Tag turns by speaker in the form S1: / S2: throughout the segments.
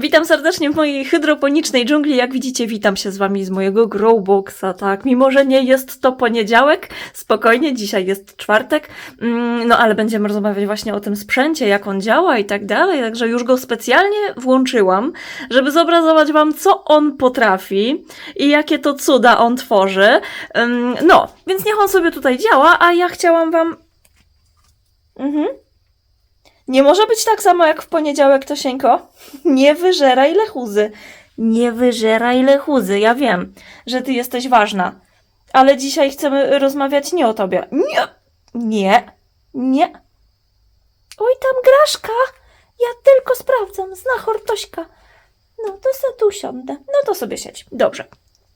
S1: Witam serdecznie w mojej hydroponicznej dżungli. Jak widzicie, witam się z wami z mojego growboxa, tak? Mimo, że nie jest to poniedziałek, spokojnie, dzisiaj jest czwartek, mm, no ale będziemy rozmawiać właśnie o tym sprzęcie, jak on działa i tak dalej, także już go specjalnie włączyłam, żeby zobrazować wam, co on potrafi i jakie to cuda on tworzy. Ym, No, więc niech on sobie tutaj działa, a ja chciałam wam... Mhm. Nie może być tak samo jak w poniedziałek, Tosieńko. Nie wyżeraj lechuzy. Nie wyżeraj lechuzy. Ja wiem, że ty jesteś ważna. Ale dzisiaj chcemy rozmawiać nie o tobie. Nie. Nie. Nie. Oj, tam Graszka. Ja tylko sprawdzam. Zna Hortośka. No, to se tu usiądę. No to sobie siedź. Dobrze.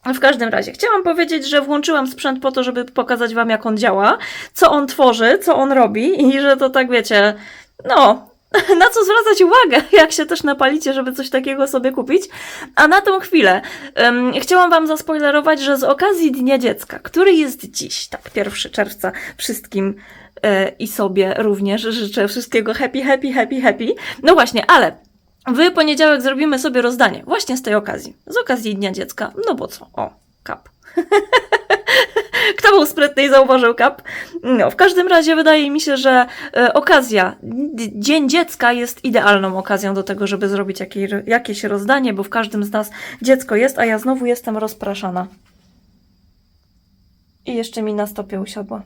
S1: W każdym razie, chciałam powiedzieć, że włączyłam sprzęt po to, żeby pokazać Wam, jak on działa, co on tworzy, co on robi i że to tak wiecie, no, na co zwracać uwagę, jak się też napalicie, żeby coś takiego sobie kupić. A na tą chwilę um, chciałam Wam zaspoilerować, że z okazji Dnia Dziecka, który jest dziś, tak, 1 czerwca, wszystkim e, i sobie również życzę wszystkiego happy, happy, happy, happy. No właśnie, ale w poniedziałek zrobimy sobie rozdanie, właśnie z tej okazji, z okazji Dnia Dziecka. No bo co? O, kap. Kto był sprytny i zauważył kap? No, w każdym razie wydaje mi się, że e, okazja, Dzień Dziecka jest idealną okazją do tego, żeby zrobić jakie, jakieś rozdanie, bo w każdym z nas dziecko jest, a ja znowu jestem rozpraszana. I jeszcze mi na stopie usiadła.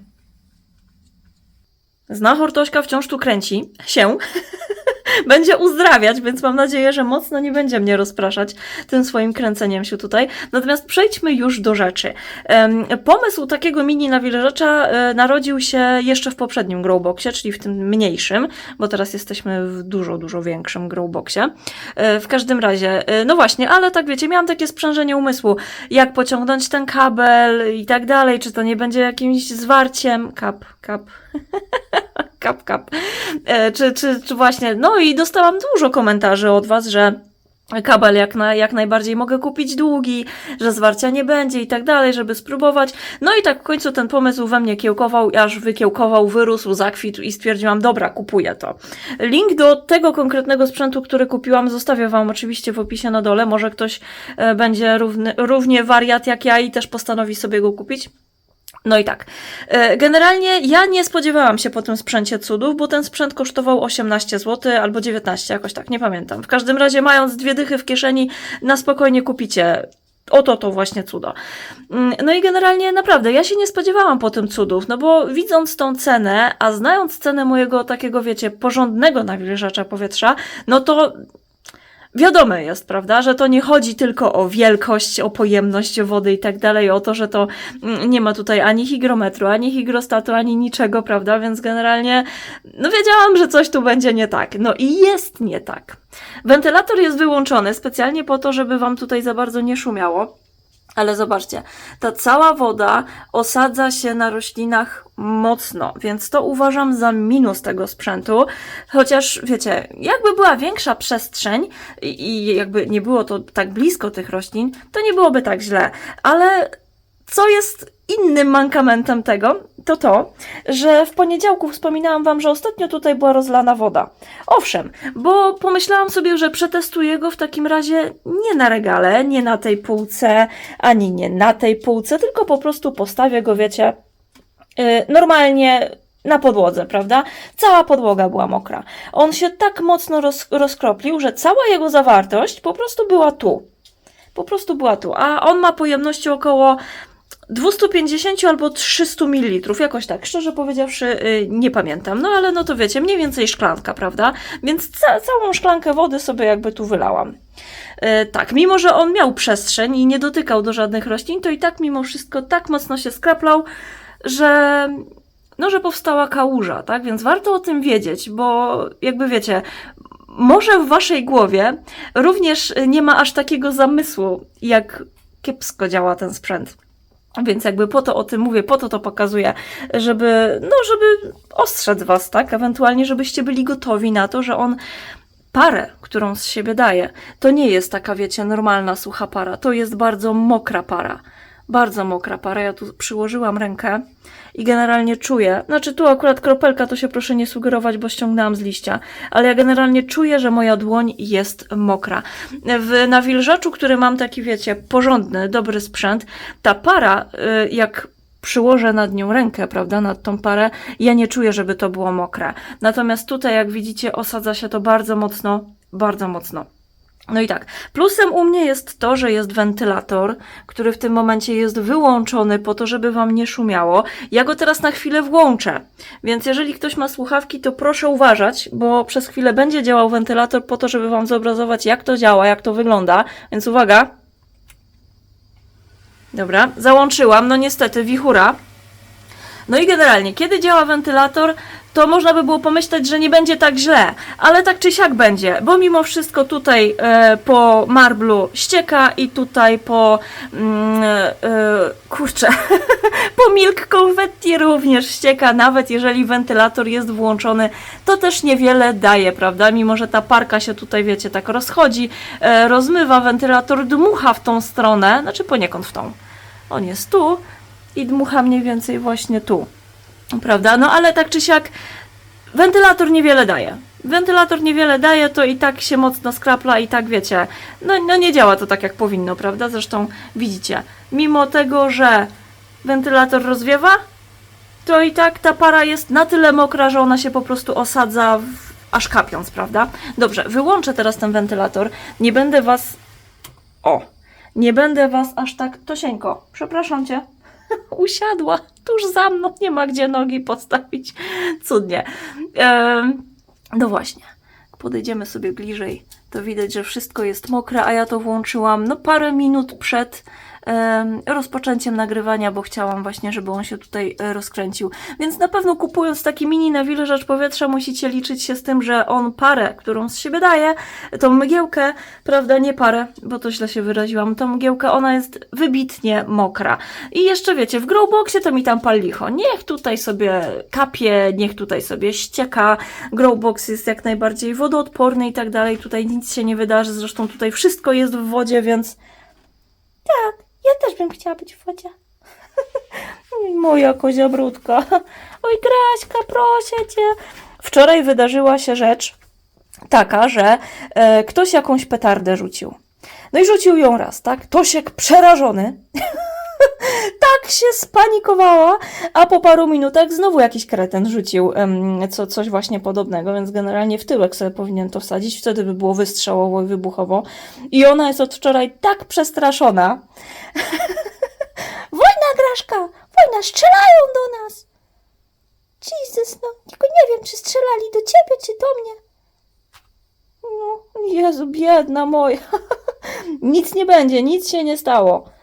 S1: Zna Hortośka wciąż tu kręci się. będzie uzdrawiać, więc mam nadzieję, że mocno nie będzie mnie rozpraszać tym swoim kręceniem się tutaj. Natomiast przejdźmy już do rzeczy. Pomysł takiego mini nawilżacza e, narodził się jeszcze w poprzednim growboxie, czyli w tym mniejszym, bo teraz jesteśmy w dużo, dużo większym growboxie. E, W każdym razie, e, no właśnie, ale tak wiecie, miałam takie sprzężenie umysłu, jak pociągnąć ten kabel i tak dalej, czy to nie będzie jakimś zwarciem, kap, kap, kap, kap, E, czy, czy, czy właśnie, no i dostałam dużo komentarzy od Was, że kabel jak, na, jak najbardziej mogę kupić długi, że zwarcia nie będzie i tak dalej, żeby spróbować. No i tak w końcu ten pomysł we mnie kiełkował, aż wykiełkował, wyrósł, zakwitł i stwierdziłam, dobra, kupuję to. Link do tego konkretnego sprzętu, który kupiłam, zostawię Wam oczywiście w opisie na dole. Może ktoś e, będzie równy, równie wariat jak ja i też postanowi sobie go kupić. No i tak. E, Generalnie ja nie spodziewałam się po tym sprzęcie cudów, bo ten sprzęt kosztował 18 zł albo 19, jakoś tak, nie pamiętam. W każdym razie, mając dwie dychy w kieszeni, na spokojnie kupicie. Oto to właśnie cudo. Mm, No i generalnie naprawdę, ja się nie spodziewałam po tym cudów, no bo widząc tą cenę, a znając cenę mojego takiego, wiecie, porządnego nawilżacza powietrza, no to Wiadome jest, prawda, że to nie chodzi tylko o wielkość, o pojemność wody i tak dalej, o to, że to mm, nie ma tutaj ani hygrometru, ani hygrostatu, ani niczego, prawda, więc generalnie no wiedziałam, że coś tu będzie nie tak. No i jest nie tak. Wentylator jest wyłączony specjalnie po to, żeby wam tutaj za bardzo nie szumiało. Ale zobaczcie, ta cała woda osadza się na roślinach mocno, więc to uważam za minus tego sprzętu. Chociaż wiecie, jakby była większa przestrzeń i, jakby nie było to tak blisko tych roślin, to nie byłoby tak źle. Ale co jest innym mankamentem tego, to to, że w poniedziałku wspominałam Wam, że ostatnio tutaj była rozlana woda. Owszem, bo pomyślałam sobie, że przetestuję go w takim razie nie na regale, nie na tej półce, ani nie na tej półce, tylko po prostu postawię go, wiecie, yy, normalnie na podłodze, prawda? Cała podłoga była mokra. On się tak mocno roz, rozkroplił, że cała jego zawartość po prostu była tu. Po prostu była tu. A on ma pojemności około 250 albo 300 ml, jakoś tak, szczerze powiedziawszy, yy, nie pamiętam. No ale no to wiecie, mniej więcej szklanka, prawda? Więc ca całą szklankę wody sobie jakby tu wylałam. Yy, tak, mimo że on miał przestrzeń i nie dotykał do żadnych roślin, to i tak mimo wszystko tak mocno się skraplał, że no, że powstała kałuża, tak? Więc warto o tym wiedzieć, bo jakby wiecie, może w waszej głowie również nie ma aż takiego zamysłu, jak kiepsko działa ten sprzęt. Więc jakby po to o tym mówię, po to to pokazuję, żeby, no, żeby ostrzec was, tak? Ewentualnie, żebyście byli gotowi na to, że on parę, którą z siebie daje, to nie jest taka, wiecie, normalna, sucha para. To jest bardzo mokra para. Bardzo mokra para. Ja tu przyłożyłam rękę i generalnie czuję, znaczy tu akurat kropelka, to się proszę nie sugerować, bo ściągnęłam z liścia, ale ja generalnie czuję, że moja dłoń jest mokra. W nawilżaczu, który mam taki, wiecie, porządny, dobry sprzęt, ta para, y, jak przyłożę nad nią rękę, prawda, nad tą parę, ja nie czuję, żeby to było mokre. Natomiast tutaj, jak widzicie, osadza się to bardzo mocno, bardzo mocno. No i tak, plusem u mnie jest to, że jest wentylator, który w tym momencie jest wyłączony po to, żeby Wam nie szumiało. Ja go teraz na chwilę włączę, więc jeżeli ktoś ma słuchawki, to proszę uważać, bo przez chwilę będzie działał wentylator po to, żeby Wam zobrazować, jak to działa, jak to wygląda. Więc uwaga. Dobra, załączyłam, no niestety, wichura. No i generalnie, kiedy działa wentylator, to można by było pomyśleć, że nie będzie tak źle, ale tak czy siak będzie, bo mimo wszystko tutaj e, po marblu ścieka i tutaj po mm, e, kurczę, po milk confetti również ścieka, nawet jeżeli wentylator jest włączony, to też niewiele daje, prawda? Mimo, że ta parka się tutaj, wiecie, tak rozchodzi, e, rozmywa, wentylator dmucha w tą stronę, znaczy poniekąd w tą. On jest tu i dmucha mniej więcej właśnie tu. Prawda? No ale tak czy siak wentylator niewiele daje. Wentylator niewiele daje, to i tak się mocno skrapla i tak wiecie, no, no nie działa to tak jak powinno, prawda? Zresztą widzicie, mimo tego, że wentylator rozwiewa, to i tak ta para jest na tyle mokra, że ona się po prostu osadza w, aż kapiąc, prawda? Dobrze, wyłączę teraz ten wentylator. Nie będę was. O! Nie będę was aż tak. Tosieńko, przepraszam cię. Usiadła tuż za mną, nie ma gdzie nogi postawić. Cudnie. Em, no właśnie. Podejdziemy sobie bliżej, to widać, że wszystko jest mokre, a ja to włączyłam no parę minut przed rozpoczęciem nagrywania, bo chciałam właśnie, żeby on się tutaj e, rozkręcił. Więc na pewno kupując taki mini nawilżacz powietrza musicie liczyć się z tym, że on parę, którą z siebie daje, tą mgiełkę, prawda, nie parę, bo to źle się wyraziłam, tą mgiełkę, ona jest wybitnie mokra. I jeszcze wiecie, w Growboxie to mi tam pal licho. Niech tutaj sobie kapie, niech tutaj sobie ścieka. Growbox jest jak najbardziej wodoodporny i tak dalej. Tutaj nic się nie wydarzy, zresztą tutaj wszystko jest w wodzie, więc tak, ja też bym chciała być w wodzie. Moja kozia brudka. Oj, Graśka, proszę cię. Wczoraj wydarzyła się rzecz taka, że e, ktoś jakąś petardę rzucił. No i rzucił ją raz, tak? Tosiek przerażony. tak się spanikowała, a po paru minutach znowu jakiś kreten rzucił em, co, coś właśnie podobnego, więc generalnie w tyłek sobie powinien to wsadzić, wtedy by było wystrzałowo i wybuchowo. I ona jest od wczoraj tak przestraszona. wojna, Graszka! Wojna, strzelają do nas! Jesus, no, tylko nie wiem, czy strzelali do ciebie, czy do mnie. No, Jezu, biedna moja. nic nie będzie, nic się nie stało.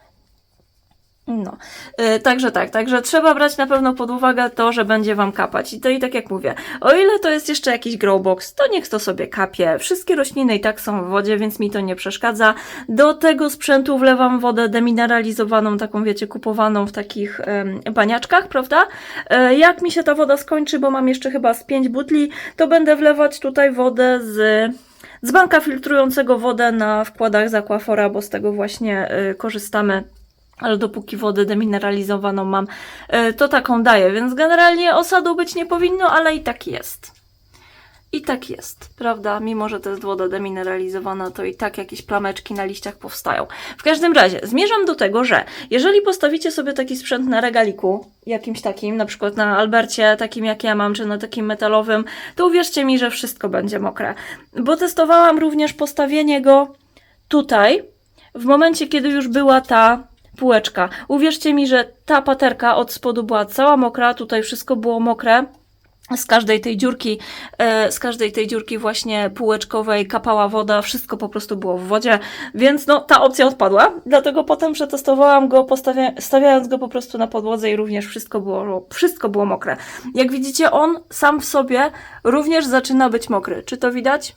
S1: No, yy, także tak, także trzeba brać na pewno pod uwagę to, że będzie wam kapać. I to i tak jak mówię, o ile to jest jeszcze jakiś growbox, to niech to sobie kapie. Wszystkie rośliny i tak są w wodzie, więc mi to nie przeszkadza. Do tego sprzętu wlewam wodę demineralizowaną, taką wiecie, kupowaną w takich baniaczkach, prawda? E, jak mi się ta woda skończy, bo mam jeszcze chyba z 5 butli, to będę wlewać tutaj wodę z z banka filtrującego wodę na wkładach z bo z tego właśnie y, korzystamy. Ale dopóki wodę demineralizowaną mam, y, to taką daję, więc generalnie osadu być nie powinno, ale i tak jest. I tak jest, prawda? Mimo, że to jest woda demineralizowana, to i tak jakieś plameczki na liściach powstają. W każdym razie, zmierzam do tego, że jeżeli postawicie sobie taki sprzęt na regaliku, jakimś takim, na przykład na Albercie, takim jak ja mam, czy na takim metalowym, to uwierzcie mi, że wszystko będzie mokre. Bo testowałam również postawienie go tutaj, w momencie, kiedy już była ta półeczka. Uwierzcie mi, że ta paterka od spodu była cała mokra, tutaj wszystko było mokre. Z każdej tej dziurki, e, z każdej tej dziurki właśnie półeczkowej kapała woda, wszystko po prostu było w wodzie, więc no ta opcja odpadła, dlatego potem przetestowałam go, stawiając go po prostu na podłodze i również wszystko było, wszystko było mokre. Jak widzicie, on sam w sobie również zaczyna być mokry. Czy to widać?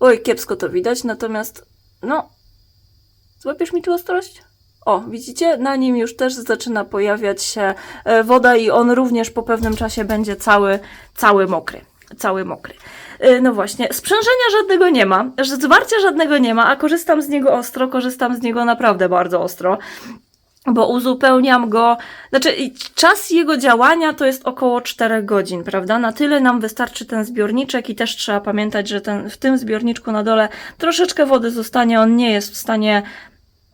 S1: Oj, kiepsko to widać, natomiast no, złapiesz mi tu ostrość? O, widzicie? Na nim już też zaczyna pojawiać się e, woda i on również po pewnym czasie będzie cały, cały mokry. Cały mokry. E, No właśnie, sprzężenia żadnego nie ma, zwarcia żadnego nie ma, a korzystam z niego ostro, korzystam z niego naprawdę bardzo ostro. bo uzupełniam go, znaczy czas jego działania to jest około 4 godzin, prawda? Na tyle nam wystarczy ten zbiorniczek i też trzeba pamiętać, że ten, w tym zbiorniczku na dole troszeczkę wody zostanie, on nie jest w stanie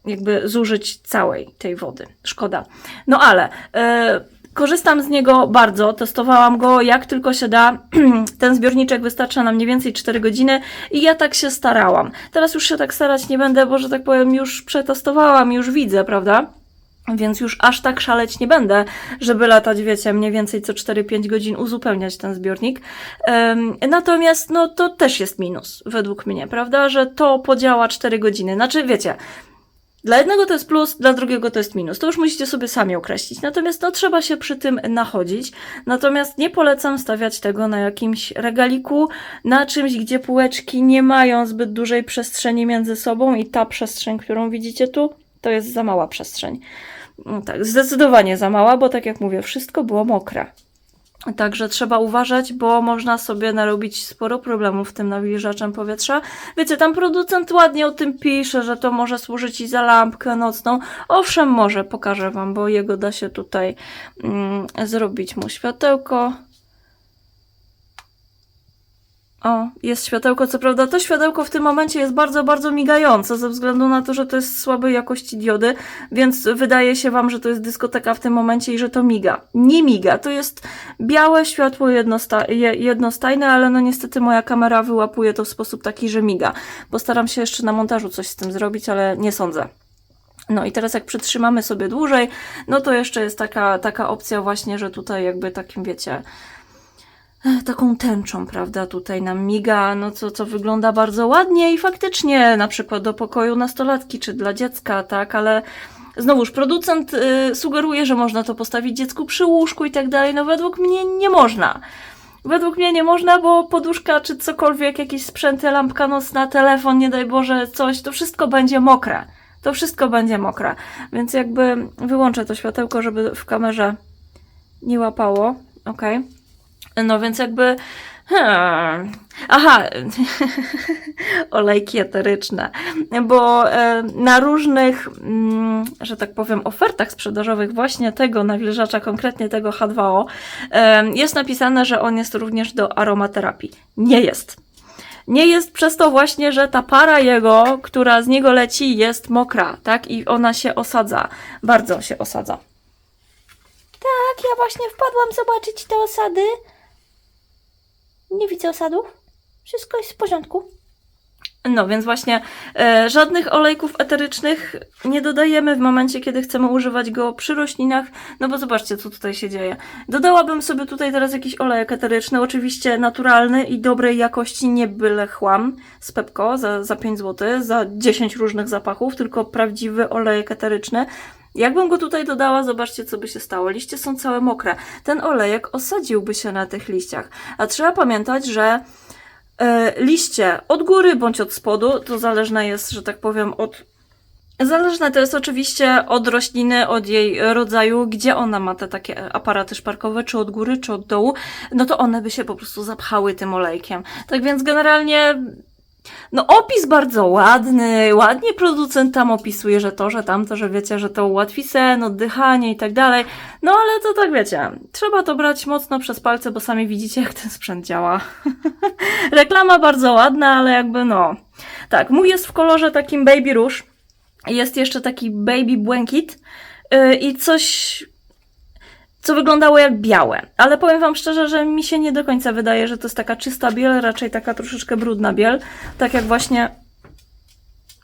S1: jakby zużyć całej tej wody. Szkoda. No ale e, korzystam z niego bardzo, testowałam go jak tylko się da. Ten zbiorniczek wystarcza na mniej więcej 4 godziny i ja tak się starałam. Teraz już się tak starać nie będę, bo że tak powiem już przetestowałam, już widzę, prawda? Więc już aż tak szaleć nie będę, żeby latać, wiecie, mniej więcej co 4-5 godzin uzupełniać ten zbiornik. Em, natomiast, no to też jest minus, według mnie, prawda? Że to podziała 4 godziny. Znaczy, wiecie, dla jednego to jest plus, dla drugiego to jest minus. To już musicie sobie sami określić. Natomiast no, trzeba się przy tym nachodzić. Natomiast nie polecam stawiać tego na jakimś regaliku, na czymś, gdzie półeczki nie mają zbyt dużej przestrzeni między sobą i ta przestrzeń, którą widzicie tu, to jest za mała przestrzeń. No Tak, zdecydowanie za mała, bo tak jak mówię, wszystko było mokre. Także trzeba uważać, bo można sobie narobić sporo problemów tym nawilżaczem powietrza. Wiecie, tam producent ładnie o tym pisze, że to może służyć i za lampkę nocną. Owszem, może, pokażę Wam, bo jego da się tutaj mm, zrobić mu światełko. O, jest światełko. Co prawda, to światełko w tym momencie jest bardzo, bardzo migające, ze względu na to, że to jest słabej jakości diody, więc wydaje się Wam, że to jest dyskoteka w tym momencie i że to miga. Nie miga, to jest białe światło jednosta je- jednostajne, ale no niestety moja kamera wyłapuje to w sposób taki, że miga. Postaram się jeszcze na montażu coś z tym zrobić, ale nie sądzę. No i teraz jak przytrzymamy sobie dłużej, no to jeszcze jest taka, taka opcja właśnie, że tutaj jakby takim, wiecie, taką tęczą, prawda, tutaj nam miga, no co, co wygląda bardzo ładnie i faktycznie na przykład do pokoju nastolatki czy dla dziecka, tak, ale znowuż producent y, sugeruje, że można to postawić dziecku przy łóżku i tak dalej, no według mnie nie można. Według mnie nie można, bo poduszka czy cokolwiek, jakieś sprzęty, lampka nocna, telefon, nie daj Boże, coś, to wszystko będzie mokre. To wszystko będzie mokre. Więc jakby wyłączę to światełko, żeby w kamerze nie łapało. Ok. No więc jakby. Hmm. Aha, olejki eteryczne, bo e, na różnych, mm, że tak powiem, ofertach sprzedażowych właśnie tego nawilżacza, konkretnie tego H2O, e, jest napisane, że on jest również do aromaterapii. Nie jest. Nie jest przez to właśnie, że ta para jego, która z niego leci, jest mokra, tak? I ona się osadza. Bardzo się osadza.
S2: Tak, ja właśnie wpadłam zobaczyć te osady. Nie widzę osadów. Wszystko jest w porządku.
S1: No więc właśnie e, żadnych olejków eterycznych nie dodajemy w momencie, kiedy chcemy używać go przy roślinach, no bo zobaczcie, co tutaj się dzieje. Dodałabym sobie tutaj teraz jakiś olejek eteryczny, oczywiście naturalny i dobrej jakości, nie byle chłam z Pepko za, za 5 zł, za 10 różnych zapachów, tylko prawdziwy olejek eteryczny. Jakbym go tutaj dodała, zobaczcie, co by się stało. Liście są całe mokre. Ten olejek osadziłby się na tych liściach. A trzeba pamiętać, że e, liście od góry bądź od spodu, to zależne jest, że tak powiem, od. Zależne to jest oczywiście od rośliny, od jej rodzaju, gdzie ona ma te takie aparaty szparkowe, czy od góry, czy od dołu, no to one by się po prostu zapchały tym olejkiem. Tak więc generalnie no opis bardzo ładny, ładnie producent tam opisuje, że to, że tamto, że wiecie, że to ułatwi sen, oddychanie i tak dalej. No ale to tak wiecie, trzeba to brać mocno przez palce, bo sami widzicie jak ten sprzęt działa. Reklama bardzo ładna, ale jakby no. Tak, mój jest w kolorze takim baby róż. Jest jeszcze taki baby błękit yy, i coś co wyglądało jak białe. Ale powiem Wam szczerze, że mi się nie do końca wydaje, że to jest taka czysta biel, raczej taka troszeczkę brudna biel. Tak jak właśnie.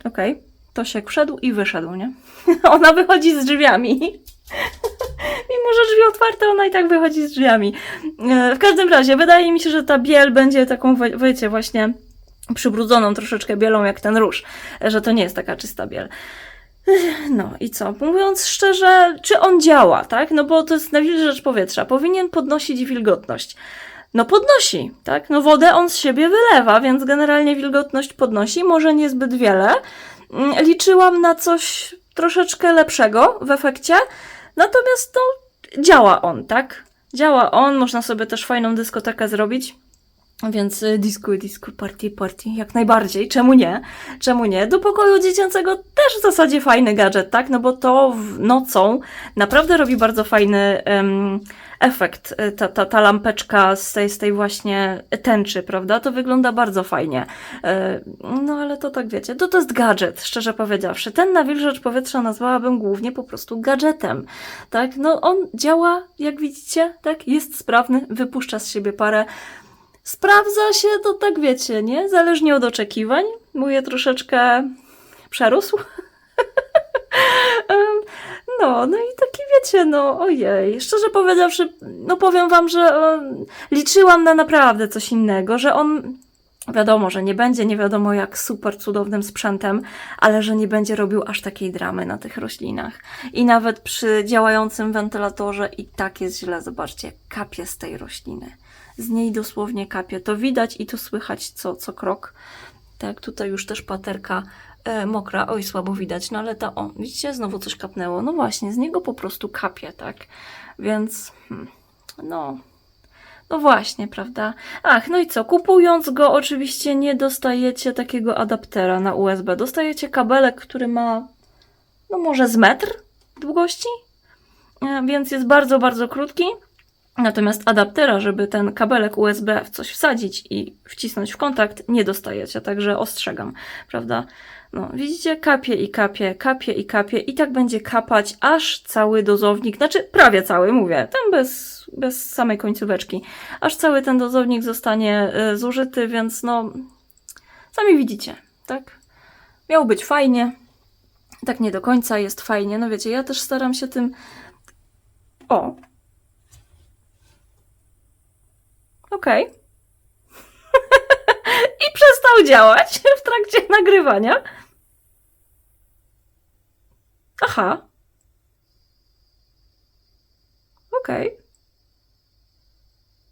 S1: Okej, to się wszedł i wyszedł, nie? ona wychodzi z drzwiami. Mimo, że drzwi otwarte, ona i tak wychodzi z drzwiami. E, W każdym razie, wydaje mi się, że ta biel będzie taką, wie- wiecie, właśnie przybrudzoną troszeczkę bielą jak ten róż. Że to nie jest taka czysta biel. No i co? Mówiąc szczerze, czy on działa, tak? No bo to jest nawilżacz powietrza. Powinien podnosić wilgotność. No podnosi, tak? No wodę on z siebie wylewa, więc generalnie wilgotność podnosi, może niezbyt wiele. Mm, Liczyłam na coś troszeczkę lepszego w efekcie, natomiast no działa on, tak? Działa on, można sobie też fajną dyskotekę zrobić. Więc y, disco, disco, party, party, jak najbardziej. Czemu nie? Czemu nie? Do pokoju dziecięcego też w zasadzie fajny gadżet, tak? No bo to w nocą naprawdę robi bardzo fajny em, efekt. y, Ta, ta, ta lampeczka z tej, z tej właśnie tęczy, prawda? To wygląda bardzo fajnie. E, No ale to tak wiecie, to to jest gadżet, szczerze powiedziawszy. Ten nawilżacz powietrza nazwałabym głównie po prostu gadżetem, tak? No on działa, jak widzicie, tak? Jest sprawny, wypuszcza z siebie parę. Sprawdza się, to tak wiecie, nie? Zależnie od oczekiwań. Mój troszeczkę przerósł. No, no i taki wiecie, no ojej, szczerze powiedziawszy, no powiem wam, że e, liczyłam na naprawdę coś innego, że on, wiadomo, że nie będzie nie wiadomo jak super cudownym sprzętem, ale że nie będzie robił aż takiej dramy na tych roślinach. I nawet przy działającym wentylatorze i tak jest źle, zobaczcie, kapie z tej rośliny. Z niej dosłownie kapie. To widać i to słychać co, co krok. Tak, tutaj już też paterka e, mokra. Oj, słabo widać, no ale ta, o, widzicie, znowu coś kapnęło. No właśnie, z niego po prostu kapie, tak? Więc, hmm, no, no właśnie, prawda? Ach, no i co? Kupując go, oczywiście nie dostajecie takiego adaptera na USB. Dostajecie kabelek, który ma, no może z metr długości, E, więc jest bardzo, bardzo krótki. Natomiast adaptera, żeby ten kabelek USB w coś wsadzić i wcisnąć w kontakt, nie dostajecie, także ostrzegam, prawda? No, widzicie, kapie i kapie, kapie i kapie i tak będzie kapać aż cały dozownik, znaczy prawie cały, mówię, tam bez, bez samej końcóweczki, aż cały ten dozownik zostanie y, zużyty, więc no, sami widzicie, tak? Miało być fajnie, tak nie do końca jest fajnie, no wiecie, ja też staram się tym, o, Okej. I przestał działać w trakcie nagrywania. Aha. Okej.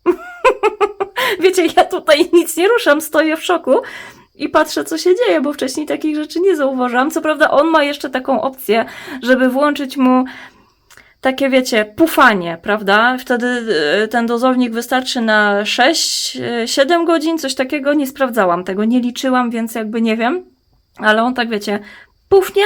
S1: Wiecie, ja tutaj nic nie ruszam, stoję w szoku i patrzę, co się dzieje, bo wcześniej takich rzeczy nie zauważyłam. Co prawda, on ma jeszcze taką opcję, żeby włączyć mu takie wiecie, pufanie, prawda? Wtedy y, ten dozownik wystarczy na 6-7 godzin, coś takiego. Nie sprawdzałam tego, nie liczyłam, więc jakby nie wiem. Ale on tak wiecie, pufnie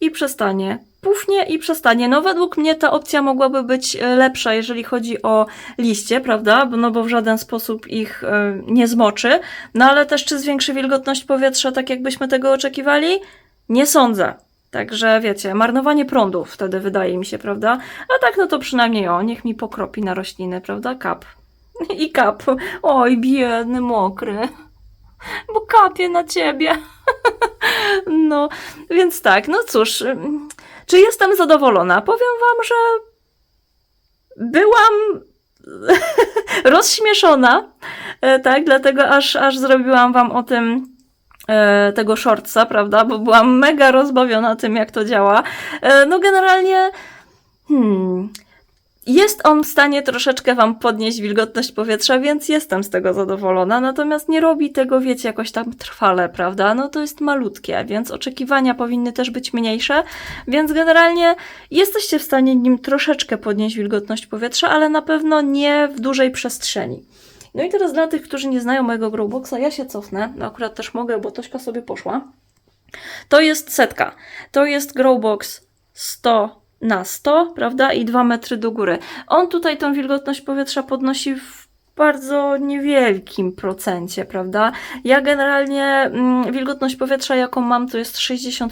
S1: i przestanie. Pufnie i przestanie. No według mnie ta opcja mogłaby być y, lepsza, jeżeli chodzi o liście, prawda? No bo w żaden sposób ich y, nie zmoczy. No ale też czy zwiększy wilgotność powietrza, tak jakbyśmy tego oczekiwali? Nie sądzę. Także wiecie, marnowanie prądu wtedy wydaje mi się, prawda? A tak, no to przynajmniej o, niech mi pokropi na rośliny, prawda? Kap. I kap. Oj, biedny, mokry. Bo kapie na ciebie. No, więc tak, no cóż. ym, Czy jestem zadowolona? Powiem wam, że byłam rozśmieszona, e, tak, dlatego aż, aż zrobiłam wam o tym tego shortsa, prawda, bo byłam mega rozbawiona tym, jak to działa. E, no generalnie, hmm, jest on w stanie troszeczkę wam podnieść wilgotność powietrza, więc jestem z tego zadowolona, natomiast nie robi tego, wiecie, jakoś tam trwale, prawda? No to jest malutkie, więc oczekiwania powinny też być mniejsze, więc generalnie jesteście w stanie nim troszeczkę podnieść wilgotność powietrza, ale na pewno nie w dużej przestrzeni. No i teraz dla tych, którzy nie znają mojego Growboxa, ja się cofnę. No akurat też mogę, bo Tośka sobie poszła. To jest setka. To jest Growbox 100 na 100, prawda? I 2 metry do góry. On tutaj tą wilgotność powietrza podnosi w bardzo niewielkim procencie, prawda? Ja generalnie mm, wilgotność powietrza, jaką mam, to jest 65%.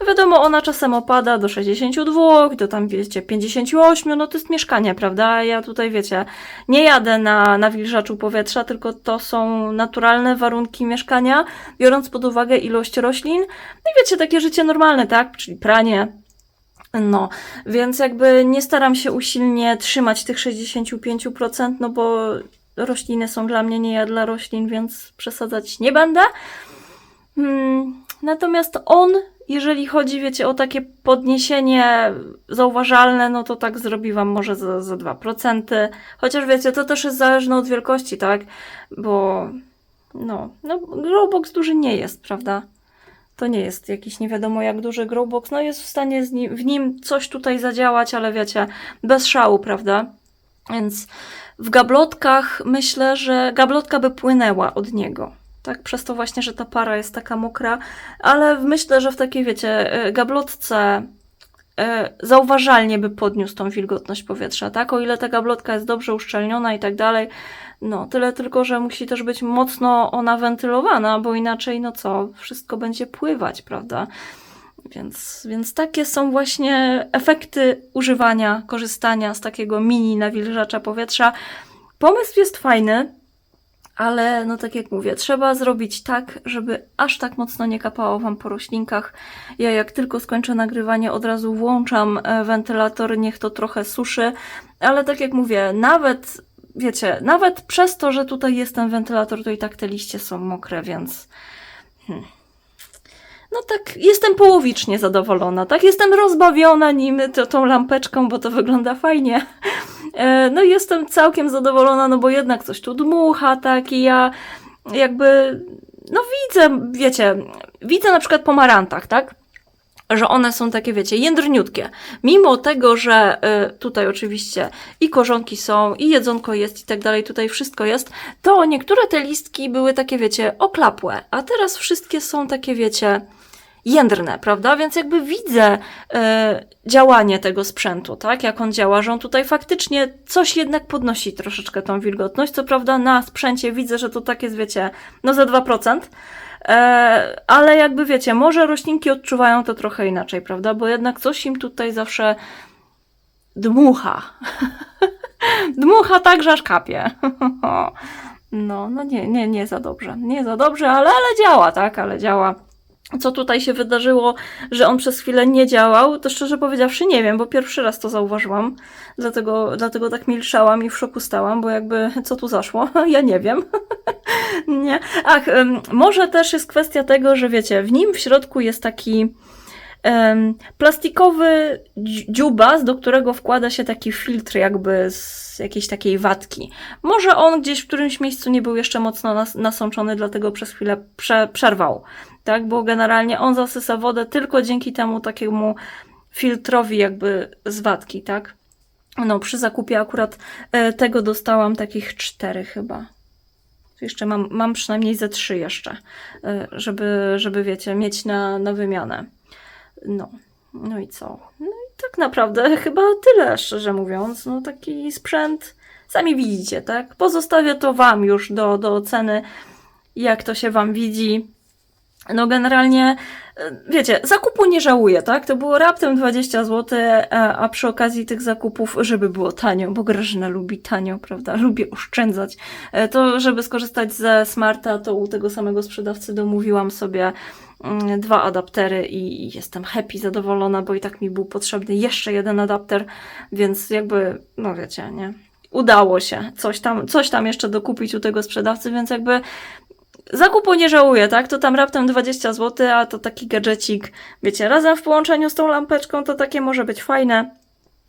S1: No wiadomo, ona czasem opada do 62, do tam, wiecie, 58, no to jest mieszkanie, prawda? Ja tutaj, wiecie, nie jadę na nawilżaczu powietrza, tylko to są naturalne warunki mieszkania, biorąc pod uwagę ilość roślin. No i wiecie, takie życie normalne, tak? Czyli pranie. No, więc jakby nie staram się usilnie trzymać tych 65%, no bo rośliny są dla mnie, nie ja dla roślin, więc przesadzać nie będę. Hmm, natomiast on, jeżeli chodzi, wiecie, o takie podniesienie zauważalne, no to tak zrobi wam może za, za 2%. Chociaż wiecie, to też jest zależne od wielkości, tak? Bo no, no Growbox duży nie jest, prawda? To nie jest jakiś nie wiadomo jak duży Growbox. No jest w stanie nim, w nim coś tutaj zadziałać, ale wiecie, bez szału, prawda? Więc w gablotkach myślę, że gablotka by płynęła od niego. Tak, przez to właśnie, że ta para jest taka mokra, ale myślę, że w takiej, wiecie, e, gablotce zauważalnie by podniósł tą wilgotność powietrza, tak? O ile ta gablotka jest dobrze uszczelniona i tak dalej, no tyle tylko, że musi też być mocno ona wentylowana, bo inaczej, no co, wszystko będzie pływać, prawda? Więc, więc takie są właśnie efekty używania, korzystania z takiego mini nawilżacza powietrza. Pomysł jest fajny, ale no tak jak mówię, trzeba zrobić tak, żeby aż tak mocno nie kapało wam po roślinkach. Ja jak tylko skończę nagrywanie, od razu włączam e, wentylator, niech to trochę suszy, ale tak jak mówię, nawet wiecie, nawet przez to, że tutaj jest ten wentylator, to i tak te liście są mokre, więc. Hmm. No tak, jestem połowicznie zadowolona, tak? Jestem rozbawiona nim, to, tą lampeczką, bo to wygląda fajnie. E, No jestem całkiem zadowolona, no bo jednak coś tu dmucha, tak? I ja jakby, no widzę, wiecie, widzę na przykład po marantach, tak? Że one są takie, wiecie, jędrniutkie. Mimo tego, że y, tutaj oczywiście i korzonki są, i jedzonko jest, i tak dalej, tutaj wszystko jest, to niektóre te listki były takie, wiecie, oklapłe, a teraz wszystkie są takie, wiecie, jędrne, prawda? Więc jakby widzę e, działanie tego sprzętu, tak? Jak on działa, że on tutaj faktycznie coś jednak podnosi troszeczkę tą wilgotność. Co prawda na sprzęcie widzę, że to tak jest, wiecie, no za 2%. E, ale jakby wiecie, może roślinki odczuwają to trochę inaczej, prawda? Bo jednak coś im tutaj zawsze dmucha. dmucha tak, że aż kapie. no, no nie, nie, nie za dobrze. Nie za dobrze, ale, ale działa, tak? Ale działa co tutaj się wydarzyło, że on przez chwilę nie działał, to szczerze powiedziawszy nie wiem, bo pierwszy raz to zauważyłam. Dlatego, dlatego tak milczałam i w szoku stałam, bo jakby co tu zaszło? Ja nie wiem. nie. Ach, może też jest kwestia tego, że wiecie, w nim w środku jest taki plastikowy dzi- dziubas, do którego wkłada się taki filtr jakby z jakiejś takiej watki. Może on gdzieś w którymś miejscu nie był jeszcze mocno nas- nasączony, dlatego przez chwilę prze- przerwał tak? Bo generalnie on zasysa wodę tylko dzięki temu takiemu filtrowi jakby z tak? No, przy zakupie akurat e, tego dostałam takich cztery chyba. Jeszcze mam, mam przynajmniej ze trzy jeszcze, e, żeby, żeby wiecie, mieć na, na wymianę. No. No i co? No i tak naprawdę chyba tyle, szczerze mówiąc. No taki sprzęt, sami widzicie, tak? Pozostawię to wam już do, do oceny, jak to się wam widzi. No generalnie, e, wiecie, zakupu nie żałuję, tak? To było raptem 20 zł, a, a przy okazji tych zakupów, żeby było tanio, bo Grażyna lubi tanio, prawda? Lubię oszczędzać. E, To, żeby skorzystać ze Smarta, to u tego samego sprzedawcy domówiłam sobie mm, dwa adaptery i jestem happy, zadowolona, bo i tak mi był potrzebny jeszcze jeden adapter, więc jakby, no wiecie, nie? Udało się coś tam, coś tam jeszcze dokupić u tego sprzedawcy, więc jakby zakupu nie żałuję, tak? To tam raptem 20 zł, a to taki gadżecik, wiecie, razem w połączeniu z tą lampeczką to takie może być fajne.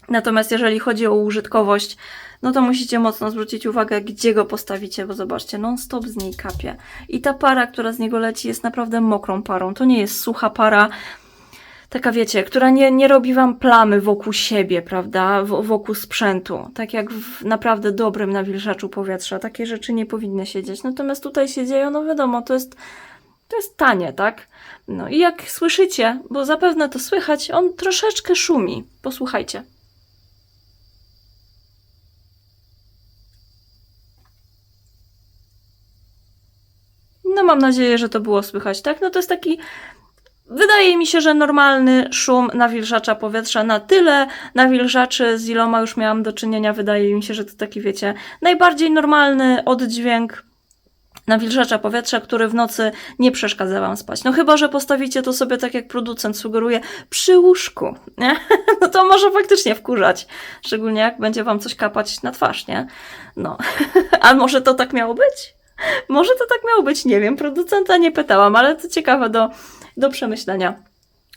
S1: Natomiast jeżeli chodzi o użytkowość, no to musicie mocno zwrócić uwagę, gdzie go postawicie, bo zobaczcie, non-stop z niej kapie. I ta para, która z niego leci, jest naprawdę mokrą parą. To nie jest sucha para, taka wiecie, która nie, nie robi wam plamy wokół siebie, prawda? W, wokół sprzętu. Tak jak w naprawdę dobrym nawilżaczu powietrza. Takie rzeczy nie powinny się dziać. Natomiast tutaj się dzieją, no wiadomo, to jest, to jest tanie, tak? No i jak słyszycie, bo zapewne to słychać, on troszeczkę szumi. Posłuchajcie. No mam nadzieję, że to było słychać, tak? No to jest taki Wydaje mi się, że normalny szum nawilżacza powietrza na tyle nawilżaczy, z iloma już miałam do czynienia, wydaje mi się, że to taki, wiecie, najbardziej normalny oddźwięk nawilżacza powietrza, który w nocy nie przeszkadza wam spać. No chyba, że postawicie to sobie tak, jak producent sugeruje, przy łóżku, nie? No to może faktycznie wkurzać, szczególnie jak będzie wam coś kapać na twarz, nie? No, a może to tak miało być? Może to tak miało być, nie wiem, producenta nie pytałam, ale to ciekawe do, do przemyślenia.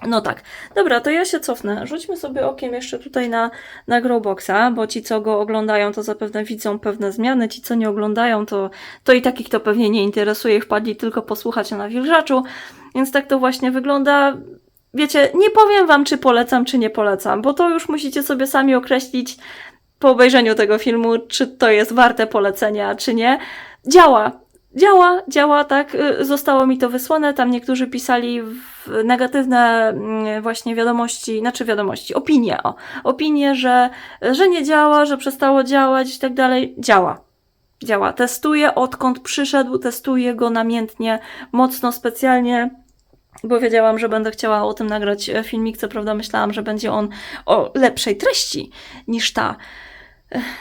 S1: No tak. Dobra, to ja się cofnę. Rzućmy sobie okiem jeszcze tutaj na, na Growboxa, bo ci, co go oglądają, to zapewne widzą pewne zmiany. Ci, co nie oglądają, to, to i takich to pewnie nie interesuje. Wpadli tylko posłuchać o nawilżaczu. Więc tak to właśnie wygląda. Wiecie, nie powiem wam, czy polecam, czy nie polecam, bo to już musicie sobie sami określić. po obejrzeniu tego filmu, czy to jest warte polecenia, czy nie. Działa. Działa, działa, tak. y, Zostało mi to wysłane. Tam niektórzy pisali negatywne mm, właśnie wiadomości, znaczy wiadomości, opinie, o. Opinie, że, że nie działa, że przestało działać i tak dalej. Działa. Działa. Testuję odkąd przyszedł, testuję go namiętnie, mocno, specjalnie bo wiedziałam, że będę chciała o tym nagrać e, filmik. Co prawda myślałam, że będzie on o lepszej treści niż ta.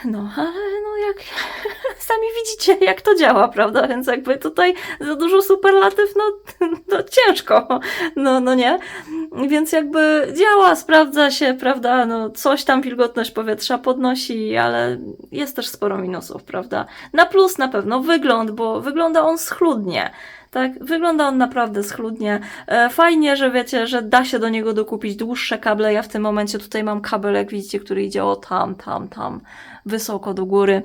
S1: No, ale no jak sami widzicie, jak to działa, prawda? Więc jakby tutaj za dużo superlatyw, no, no ciężko, no, no nie? Więc jakby działa, sprawdza się, prawda? No, coś tam wilgotność powietrza podnosi, ale jest też sporo minusów, prawda? Na plus na pewno wygląd, bo wygląda on schludnie. Tak, wygląda on naprawdę schludnie. E, Fajnie, że wiecie, że da się do niego dokupić dłuższe kable. Ja w tym momencie tutaj mam kabel, jak widzicie, który idzie o tam, tam, tam, wysoko do góry.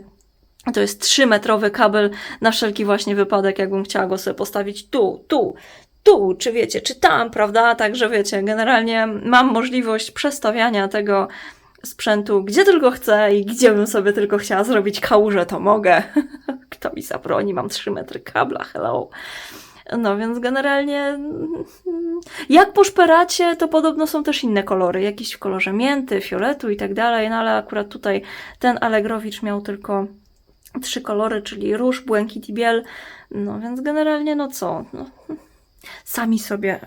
S1: To jest 3-metrowy kabel na wszelki właśnie wypadek, jakbym chciała go sobie postawić tu, tu, tu, czy wiecie, czy tam, prawda? Także wiecie, generalnie mam możliwość przestawiania tego sprzętu gdzie tylko chcę i gdzie bym sobie tylko chciała zrobić kałużę, to mogę. Kto mi zabroni? Mam 3 metry kabla, hello. No więc generalnie mm, jak po szperacie, to podobno są też inne kolory, jakiś w kolorze mięty, fioletu i tak dalej, no ale akurat tutaj ten Allegrowicz miał tylko trzy kolory, czyli róż, błękit i biel, no więc generalnie no co, no, sami sobie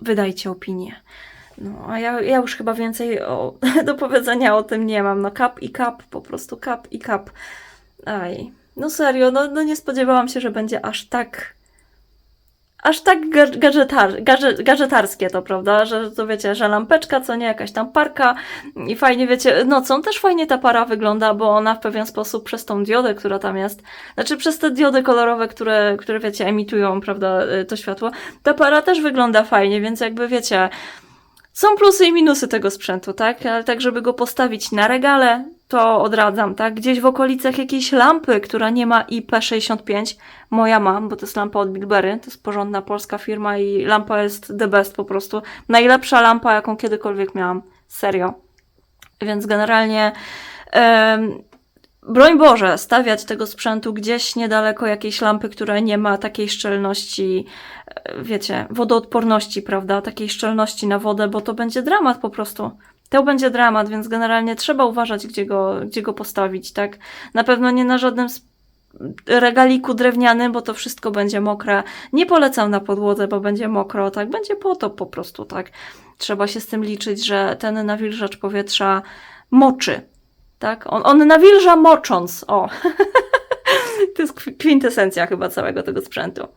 S1: wydajcie opinię. No, a ja, ja już chyba więcej o, do powiedzenia o tym nie mam. No, kap i kap, po prostu kap i kap. Aj, no serio, no, no nie spodziewałam się, że będzie aż tak. Aż tak ga- gadżetar, gadże, gadżetarskie to, prawda? Że to wiecie, że lampeczka, co nie, jakaś tam parka i fajnie, wiecie, nocą też fajnie ta para wygląda, bo ona w pewien sposób przez tą diodę, która tam jest, znaczy przez te diody kolorowe, które, które wiecie, emitują, prawda, y, to światło, ta para też wygląda fajnie, więc jakby wiecie, są plusy i minusy tego sprzętu, tak? Ale tak, żeby go postawić na regale, to odradzam, tak? Gdzieś w okolicach jakiejś lampy, która nie ma IP65, moja mam, bo to jest lampa od Bilberry, to jest porządna polska firma i lampa jest the best po prostu. Najlepsza lampa, jaką kiedykolwiek miałam. Serio. Więc generalnie em, broń Boże, stawiać tego sprzętu gdzieś niedaleko jakiejś lampy, która nie ma takiej szczelności, e, wiecie, wodoodporności, prawda? Takiej szczelności na wodę, bo to będzie dramat po prostu. To będzie dramat, więc generalnie trzeba uważać, gdzie go, gdzie go postawić, tak? Na pewno nie na żadnym regaliku drewnianym, bo to wszystko będzie mokre. Nie polecam na podłodze, bo będzie mokro, tak? Będzie potop po prostu, tak? Trzeba się z tym liczyć, że ten nawilżacz powietrza moczy, tak? On, on nawilża mocząc, o. to jest kwi- kwintesencja chyba całego tego sprzętu.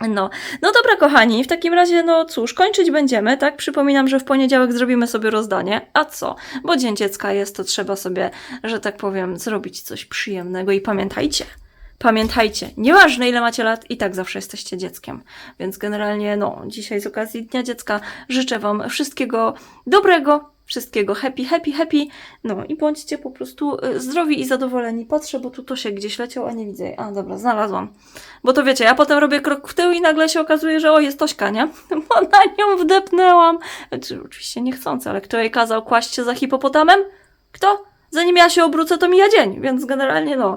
S1: No, no dobra, kochani, w takim razie, no cóż, kończyć będziemy, tak? Przypominam, że w poniedziałek zrobimy sobie rozdanie. A co? Bo Dzień Dziecka jest, to trzeba sobie, że tak powiem, zrobić coś przyjemnego i pamiętajcie, pamiętajcie, nieważne ile macie lat, i tak zawsze jesteście dzieckiem. Więc generalnie, no, dzisiaj z okazji Dnia Dziecka życzę Wam wszystkiego dobrego, wszystkiego happy, happy, happy. No i bądźcie po prostu y, zdrowi i zadowoleni. Patrzę, bo tu to się gdzieś leciał, a nie widzę. A, dobra, znalazłam. Bo to wiecie, ja potem robię krok w tył i nagle się okazuje, że o, jest Tośka, nie? Bo na nią wdepnęłam. Znaczy, oczywiście niechcący, ale kto jej kazał kłaść się za hipopotamem? Kto? Zanim ja się obrócę, to mija dzień, więc generalnie no,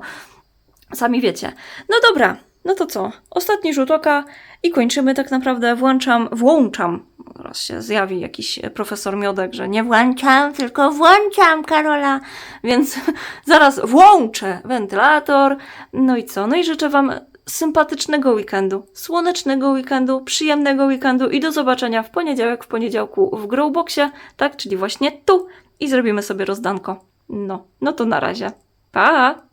S1: sami wiecie. No dobra, no to co? Ostatni rzut oka i kończymy tak naprawdę. Włączam, włączam. Teraz się zjawi jakiś profesor Miodek, że nie włączam, tylko włączam, Karola. Więc zaraz włączę wentylator. No i co? No i życzę Wam sympatycznego weekendu, słonecznego weekendu, przyjemnego weekendu i do zobaczenia w poniedziałek, w poniedziałku w Growboxie, tak? Czyli właśnie tu i zrobimy sobie rozdanko. No, no to na razie. Pa!